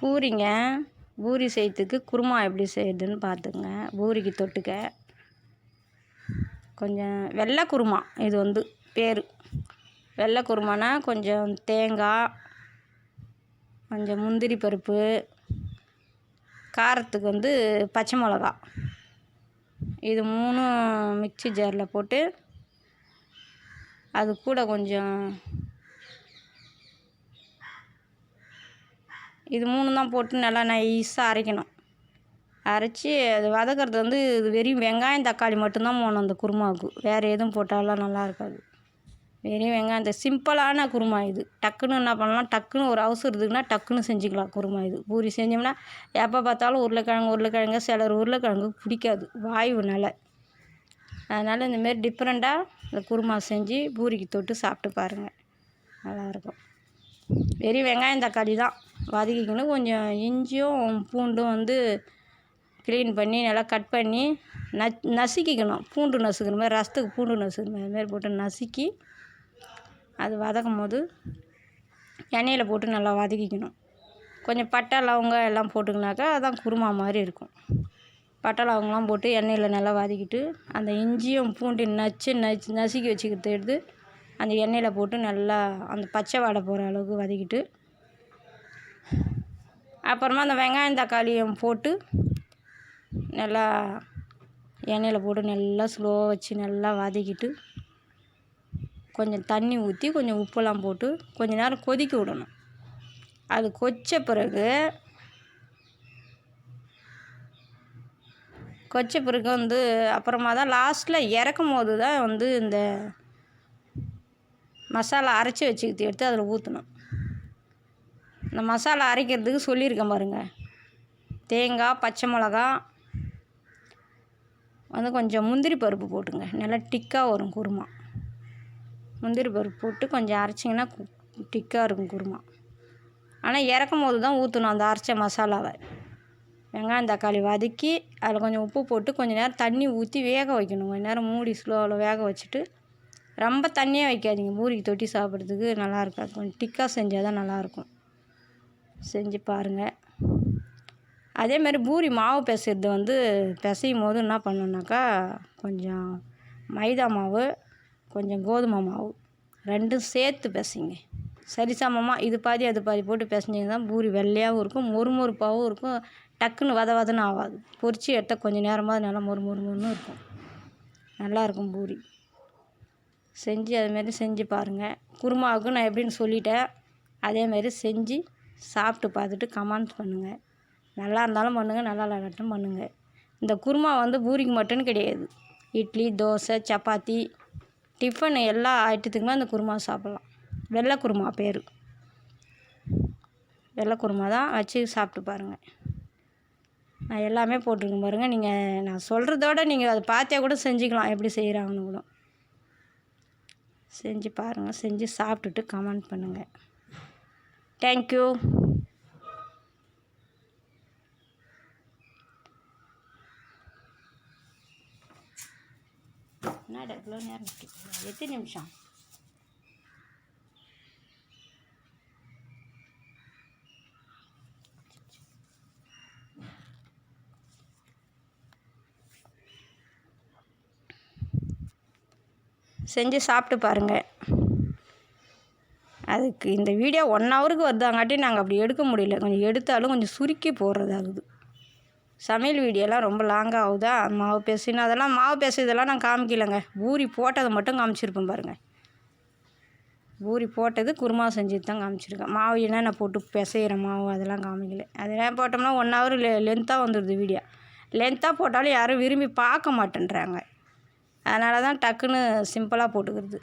பூரிங்க. பூரி செய்யறதுக்கு குருமா எப்படி செய்யுதுன்னு பார்த்துங்க பூரிக்கு தொட்டுக்க. கொஞ்சம் வெள்ளை குருமா இது வந்து பேர். வெள்ளை குருமானா கொஞ்சம் தேங்காய் கொஞ்சம் முந்திரி பருப்பு காரத்துக்கு வந்து பச்சை மிளகா. இது மூணும் மிக்ஸி ஜாரில் போட்டு அது கூட கொஞ்சம் இது மூணு தான் போட்டு நல்லா நைஸாக அரைக்கணும். அரைச்சி அது வதக்கிறது வந்து இது வெறும் வெங்காயம் தக்காளி மட்டும்தான் போகணும் அந்த குருமாவுக்கு. வேறு எதுவும் போட்டாலாம் நல்லா இருக்காது. வெறும் வெங்காயம் இந்த சிம்பிளான குருமா இது. டக்குன்னு என்ன பண்ணலாம்? டக்குன்னு ஒரு அவசரம் இருக்குதுன்னா டக்குன்னு செஞ்சுக்கலாம் குருமா இது. பூரி செஞ்சோம்னா எப்போ பார்த்தாலும் உருளைக்கிழங்கு உருளைக்கிழங்கு சிலர் உருளைக்கிழங்கு பிடிக்காது. வாயுனால அதனால் இந்தமாரி டிஃப்ரெண்ட்டாக இந்த குருமா செஞ்சு பூரிக்கு தொட்டு சாப்பிட்டு பாருங்கள் நல்லாயிருக்கும் வெறும் வெங்காயம் தக்காளி தான். வதக்கிக்கணும் கொஞ்சம் இஞ்சியும் பூண்டும் வந்து க்ளீன் பண்ணி நல்லா கட் பண்ணி ந நசுக்கிக்கணும். பூண்டு நசுக்கிற மாதிரி ரசத்துக்கு பூண்டு நசுக்கிற மாதிரி அதுமாரி போட்டு நசுக்கி அது வதக்கும் போது எண்ணெயில் போட்டு நல்லா வதக்கிக்கணும். கொஞ்சம் பட்டை லவங்கம் எல்லாம் போட்டுக்கினாக்கா அதான் குருமா மாதிரி இருக்கும். பட்டை லவங்கம்லாம் போட்டு எண்ணெயில் நல்லா வதக்கிட்டு அந்த இஞ்சியும் பூண்டு நச்சு நச்சு நசுக்கி வச்சுக்கிறது எடுத்து அந்த எண்ணெயில் போட்டு நல்லா அந்த பச்சை வாடை போகிற அளவுக்கு வதக்கிட்டு அப்புறமா அந்த வெங்காயம் தக்காளியும் போட்டு நல்லா எண்ணெயில் போட்டு நல்லா ஸ்லோவாக வச்சு நல்லா வதக்கிட்டு கொஞ்சம் தண்ணி ஊற்றி கொஞ்சம் உப்பெல்லாம் போட்டு கொஞ்ச நேரம் கொதிக்க விடணும். அது கொச்ச பிறகு கொச்ச பிறகு வந்து அப்புறமா தான் லாஸ்ட்டில் இறக்கும் போது தான் வந்து இந்த மசாலா அரைச்சி வச்சுக்கிட்டு எடுத்து அதில் ஊற்றணும் இந்த மசாலா அரைக்கிறதுக்கு சொல்லியிருக்கேன் பாருங்கள் தேங்காய் பச்சை மிளகா வந்து கொஞ்சம் முந்திரி பருப்பு போட்டுங்க. நல்லா டிக்காக வரும் குருமா. முந்திரி பருப்பு போட்டு கொஞ்சம் அரைச்சிங்கன்னா டிக்காக இருக்கும் குருமா. ஆனால் இறக்கும் போது தான் ஊற்றணும் அந்த அரைச்ச மசாலாவை. வெங்காயம் தக்காளி வதக்கி அதில் கொஞ்சம் உப்பு போட்டு கொஞ்சம் நேரம் தண்ணி ஊற்றி வேக வைக்கணும். கொஞ்சம் நேரம் மூடி ஸ்லோவில் வேக வச்சுட்டு ரொம்ப தண்ணியாக வைக்காதீங்க. பூரிக்கு தொட்டி சாப்பிட்றதுக்கு நல்லா இருக்காது. கொஞ்சம் டிக்காக செஞ்சால் தான் நல்லாயிருக்கும் செஞ்சு பாருங்கள் அதேமாதிரி பூரி மாவு பிசைறது வந்து பிசையும் போது என்ன பண்ணணுன்னாக்கா கொஞ்சம் மைதா மாவு கொஞ்சம் கோதுமை மாவு ரெண்டும் சேர்த்து பிசைங்க. சரிசமமாக இது பாதி அது பாதி போட்டு பிசைஞ்சிங்கன்னா பூரி வெள்ளையாகவும் இருக்கும் மொறு மொறுப்பாகவும் இருக்கும். டக்குன்னு வத வதன்னு ஆகாது. பொரித்து எடுத்தால் கொஞ்சம் நேரமாக நல்லா மொறு மொறு மொறுன்னு இருக்கும். நல்லாயிருக்கும் பூரி. செஞ்சு அதுமாரி செஞ்சு பாருங்கள் குருமாவுக்கு நான் எப்படின்னு சொல்லிட்டேன். அதேமாரி செஞ்சு சாப்பிட்டு பார்த்துட்டு கமெண்ட் பண்ணுங்கள் நல்லா இருந்தாலும் பண்ணுங்கள் நல்லா இல்லாட்டும் பண்ணுங்கள் இந்த குருமா வந்து பூரிக்கு மட்டும் கிடையாது. இட்லி தோசை சப்பாத்தி டிஃபன் எல்லா ஐட்டத்துக்குமே அந்த குருமா சாப்பிட்லாம். வெள்ளை குருமா பேர். வெள்ளை குருமா தான் வச்சு சாப்பிட்டு பாருங்கள் நான் எல்லாமே போட்டிருக்கேன் பாருங்கள் நீங்கள் நான் சொல்கிறதோட நீங்கள் அதை பார்த்தே கூட செஞ்சுக்கலாம். எப்படி செய்கிறாங்கன்னு கூட. செஞ்சு பாருங்கள் செஞ்சு சாப்பிட்டுட்டு கமெண்ட் பண்ணுங்கள் தேங்க்யூ என்னடா இவ்வளோ நேரம் எத்தனை நிமிஷம்? செஞ்சு சாப்பிட்டு பாருங்கள் அதுக்கு இந்த வீடியோ ஒன் ஹவருக்கு வருதாங்காட்டி நாங்கள் அப்படி எடுக்க முடியல. கொஞ்சம் எடுத்தாலும் கொஞ்சம் சுருக்கி போடுறதாகுது. சமையல் வீடியோலாம் ரொம்ப லாங்காக ஆகுதா? மாவு பேசினா அதெல்லாம் மாவு பேசுறதெல்லாம் நான் காமிக்கலைங்க. பூரி போட்டதை மட்டும் காமிச்சிருப்பேன் பாருங்கள் பூரி போட்டது குருமா செஞ்சது தான் காமிச்சிருக்கேன். மாவு என்னென்ன போட்டு பிசைகிற மாவு அதெல்லாம் காமிக்கல. அதெல்லாம் போட்டோம்னா ஒன் ஹவர் லெ லென்த்தாக வந்துடுது வீடியோ லென்த்தாக போட்டாலும் யாரும் விரும்பி பார்க்க மாட்டேன்றாங்க. அதனால தான் டக்குன்னு சிம்பிளாக போட்டுக்கிறது.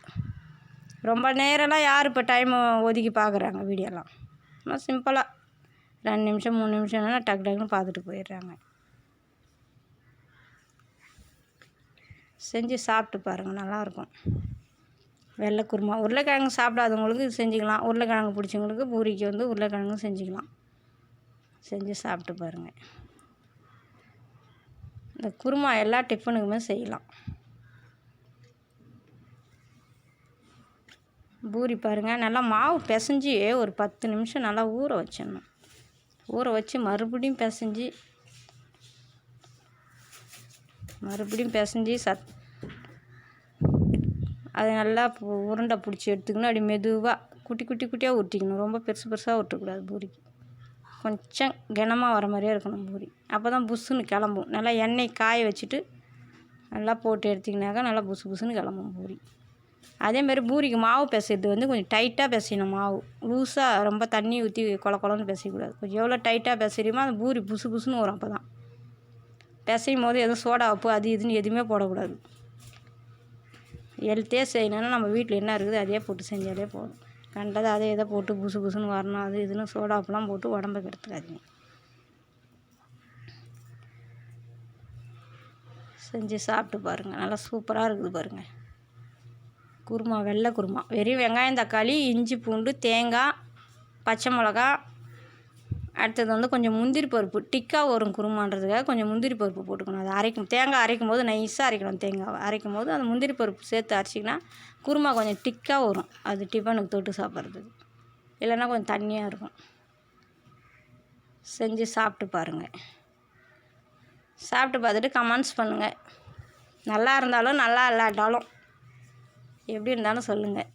ரொம்ப நேரம்லாம் யார் இப்போ டைம் ஒதுக்கி பார்க்குறாங்க வீடியோலாம்? சும்மா சிம்பிளாக ரெண்டு நிமிஷம் மூணு நிமிஷம்னா டக்கு டக்குன்னு பார்த்துட்டு போயிடுறாங்க. செஞ்சு சாப்பிட்டு பாருங்கள் நல்லாயிருக்கும். வெள்ளை குருமா உருளைக்கிழங்கு சாப்பிடாதவங்களுக்கு இது செஞ்சுக்கலாம். உருளைக்கிழங்கு பிடிச்சவங்களுக்கு பூரிக்கு வந்து உருளைக்கிழங்கும் செஞ்சுக்கலாம். செஞ்சு சாப்பிட்டு பாருங்கள் இந்த குருமா எல்லா டிஃபனுக்குமே செய்யலாம். பூரி பாருங்கள் நல்லா மாவு பிசைஞ்சு ஒரு பத்து நிமிஷம் நல்லா ஊற வச்சிடணும். ஊற வச்சு மறுபடியும் பிசைஞ்சு மறுபடியும் பிசைஞ்சு சத் அது நல்லா உருண்டை பிடிச்சி எடுத்துக்கணும். அப்படி மெதுவாக குட்டி குட்டி குட்டியாக உருட்டிக்கணும். ரொம்ப பெருசு பெருசாக உருட்டக்கூடாது பூரிக்கு. கொஞ்சம் கனமாக வர மாதிரியே இருக்கணும் பூரி. அப்போ தான் புஷ்ஷுன்னு கிளம்பும். நல்லா எண்ணெய் காய வச்சுட்டு நல்லா போட்டு எடுத்திங்கனாக்கா நல்லா புசு புசுன்னு கிளம்பும் பூரி. அதேமாரி பூரிக்கு மாவு பிசைறது வந்து கொஞ்சம் டைட்டாக பிசையணும் மாவு. லூஸாக ரொம்ப தண்ணி ஊற்றி கொல கொலன்னு பிசையக்கூடாது. கொஞ்சம் எவ்வளோ டைட்டாக பிசையுமோ அந்த பூரி புசு புசுன்னு வரும் அப்போ தான் பிசையும் போது எதுவும் சோடா உப்பு அது இதுன்னு எதுவுமே போடக்கூடாது. ஹெல்த்தே செய்யணும்னா நம்ம வீட்டில் என்ன இருக்குது அதே போட்டு செஞ்சாலே போதும். கண்டதை அதே இதை போட்டு புசு புசுன்னு வரணும் அது இதுன்னு சோடா உப்புலாம் போட்டு உடம்பை கெடுத்துக்காதீங்க செஞ்சு சாப்பிட்டு பாருங்கள் நல்லா சூப்பராக இருக்குது பாருங்கள் குருமா வெள்ளை குருமா. வெறும் வெங்காயம் தக்காளி இஞ்சி பூண்டு தேங்காய் பச்சை மிளகா. அடுத்தது வந்து கொஞ்சம் முந்திரி பருப்பு. டிக்கா வரும் குருமான்றதுக்காக கொஞ்சம் முந்திரி பருப்பு போட்டுக்கணும். அது அரைக்கும் தேங்காய் அரைக்கும் போது நைஸாக அரைக்கணும் தேங்காவை. அரைக்கும் போது அந்த முந்திரி பருப்பு சேர்த்து அரைச்சிங்கன்னா குருமா கொஞ்சம் டிக்காக வரும். அது டிஃபனுக்கு தொட்டு சாப்பிட்றதுக்கு. இல்லைன்னா கொஞ்சம் தண்ணியாக இருக்கும். செஞ்சு சாப்பிட்டு பாருங்கள் சாப்பிட்டு பார்த்துட்டு கமெண்ட்ஸ் பண்ணுங்கள் நல்லா இருந்தாலும் நல்லா இல்லாட்டாலும் எப்படி இருந்தாலும் சொல்லுங்கள்